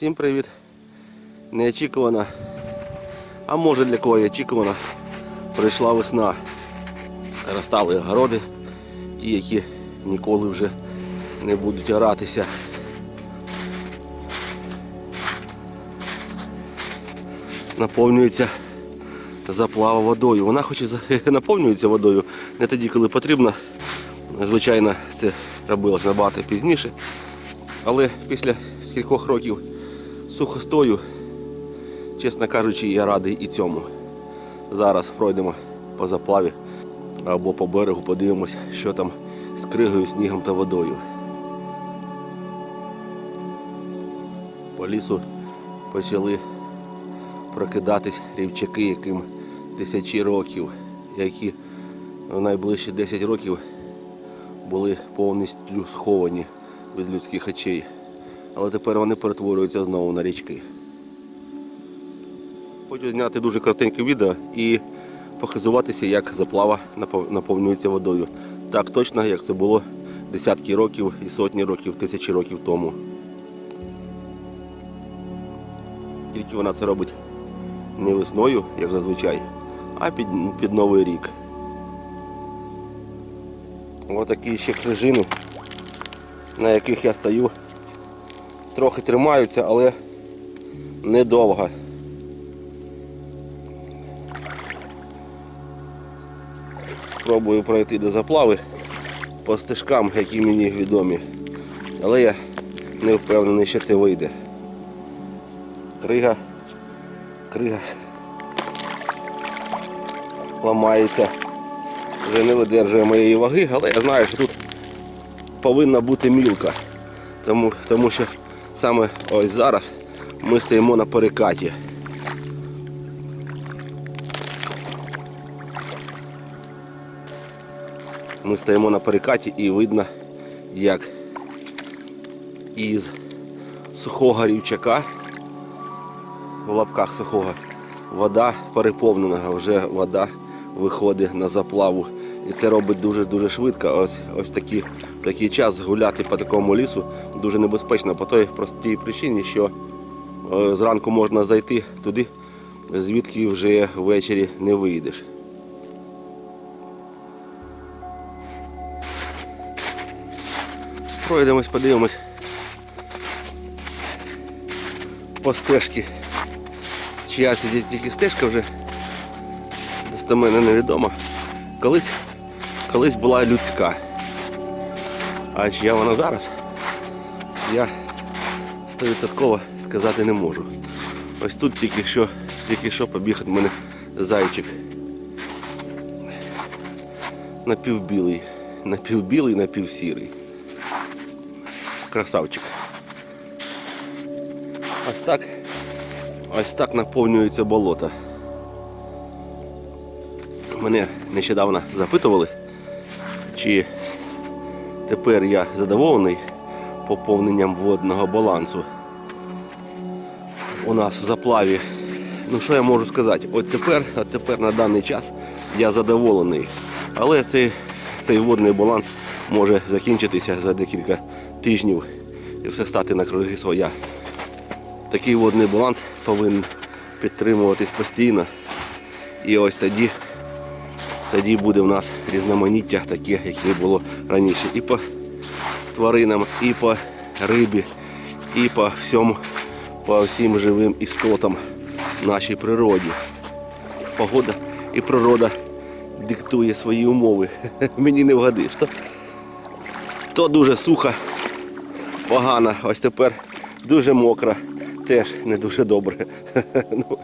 Всім привіт! Неочікувано, а може для кого і очікувано, прийшла весна. Розстали городи, ті, які ніколи вже не будуть оратися. Наповнюється заплава водою. Вона хоч і наповнюється водою не тоді, коли потрібно. Звичайно, це робилось набагато пізніше. Але після кількох років сухостою, чесно кажучи, я радий і цьому. Зараз пройдемо по заплаві або по берегу, подивимось, що там з кригою, снігом та водою. По лісу почали прокидатись рівчаки, яким тисячі років, які в найближчі 10 років були повністю сховані від людських очей. Але тепер вони перетворюються знову на річки. Хочу зняти дуже коротеньке відео і похизуватися, як заплава наповнюється водою. Так точно, як це було десятки років і сотні років, тисячі років тому. Тільки вона це робить не весною, як зазвичай, а під, під Новий рік. Отакі ще крижини, на яких я стою, трохи тримаються, але недовго. Спробую пройти до заплави по стежкам, які мені відомі. Але я не впевнений, що це вийде. Крига, крига ламається, вже не видержує моєї ваги, але я знаю, що тут повинна бути мілка. Тому, тому що саме ось зараз ми стоїмо на перекаті. Ми стоїмо на перекаті і видно, як із сухого рівчака, в лапках сухого, вода переповнена, вже вода виходить на заплаву. І це робить дуже-дуже швидко. Ось ось такі, такий час гуляти по такому лісу дуже небезпечно по той простій причині, що е, зранку можна зайти туди, звідки вже ввечері не вийдеш. Пройдемось, подивимось по стежці. Чия це тільки стежка вже достеменно невідомо. Колись, колись була людська. А чия вона зараз, я стовідсотково сказати не можу. Ось тут тільки що, тільки що побіг від мене зайчик. Напівбілий, напівбілий, напівсірий. Красавчик. Ось так, ось так наповнюється болото. Мене нещодавно запитували, чи тепер я задоволений поповненням водного балансу у нас в заплаві. Ну що я можу сказати? От тепер, от тепер на даний час я задоволений. Але цей, цей водний баланс може закінчитися за декілька тижнів і все стати на круги своя. Такий водний баланс повинен підтримуватись постійно. І ось тоді, тоді буде в нас різноманіття таке, яке було раніше. І по тваринам, і по рибі, і по всьому, по всім живим істотам нашій природі. Погода і природа диктує свої умови. Мені не вгадиш. То, то дуже сухо, погано, ось тепер дуже мокро, теж не дуже добре. Ну,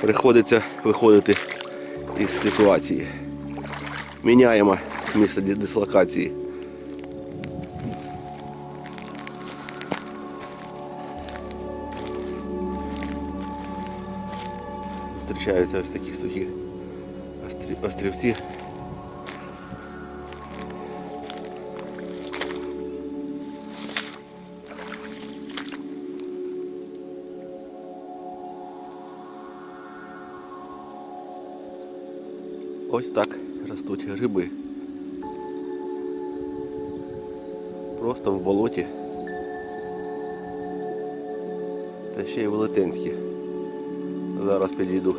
Приходиться виходити із ситуації. Міняємо місце дислокації. Зустрічаються ось такі сухі острі- острівці. Ось так ростуть гриби. Просто в болоті. Та ще й велетенські. Зараз підійду.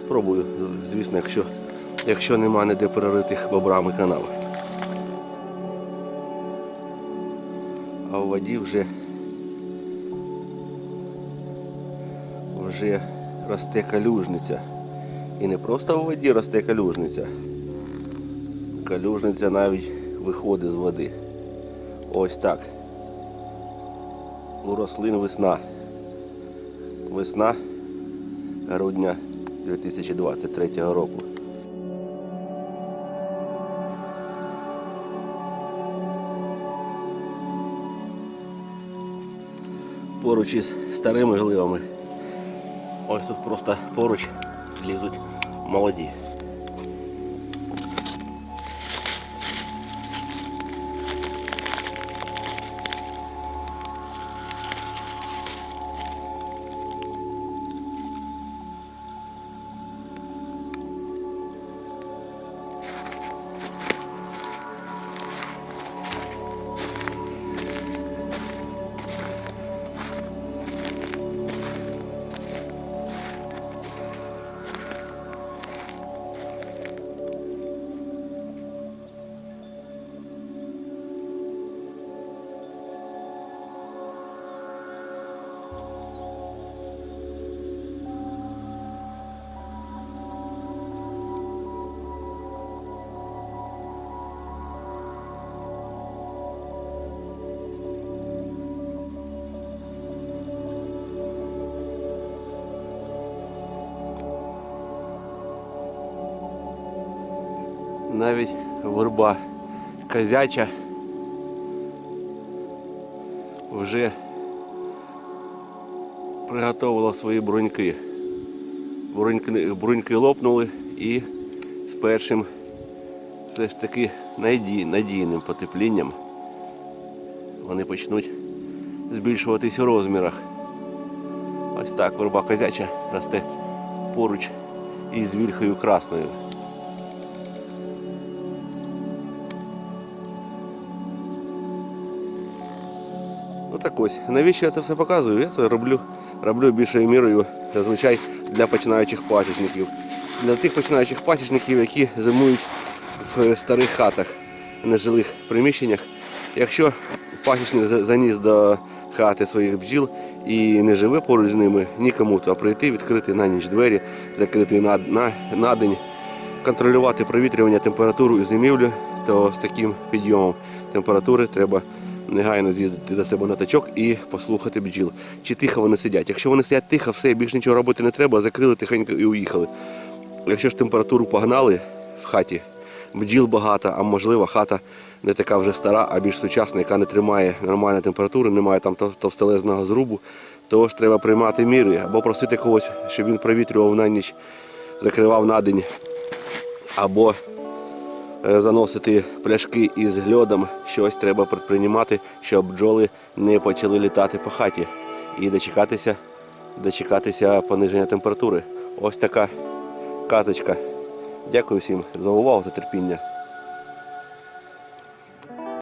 Спробую, звісно, якщо, якщо нема ніде переритих бобрами канави. А в воді вже вже росте калюжниця. І не просто в воді росте калюжниця. Калюжниця навіть виходить з води. Ось так. У рослин весна. Весна грудня 2023 року. Поруч із старими гливами. Ось тут просто поруч лізуть молоді. Навіть верба козяча вже приготувала свої бруньки. Бруньки, бруньки лопнули і з першим все ж таки надій, надійним потеплінням вони почнуть збільшуватись у розмірах. Ось так верба козяча росте поруч із вільхою красною. Ну так ось, навіщо я це все показую? Я це роблю, роблю більшою мірою зазвичай для починаючих пасічників. Для тих починаючих пасічників, які зимують в старих хатах, нежилих приміщеннях. Якщо пасічник заніс до хати своїх бджіл і не живе поруч з ними, нікому то прийти, відкрити на ніч двері, закрити на, на, на день, контролювати провітрювання температуру і зимівлю, то з таким підйомом температури треба негайно з'їздити до себе на тачок і послухати бджіл. Чи тихо вони сидять. Якщо вони сидять тихо, все, більш нічого робити не треба, закрили тихенько і уїхали. Якщо ж температуру погнали в хаті, бджіл багато, а можливо хата не така вже стара, а більш сучасна, яка не тримає нормальної температури, немає там товстелезного зрубу, то ж треба приймати міри або просити когось, щоб він провітрював на ніч, закривав на день, або заносити пляшки із льодом, щось треба предприймати, щоб бджоли не почали літати по хаті і дочекатися, дочекатися пониження температури. Ось така казочка. Дякую всім за увагу та терпіння.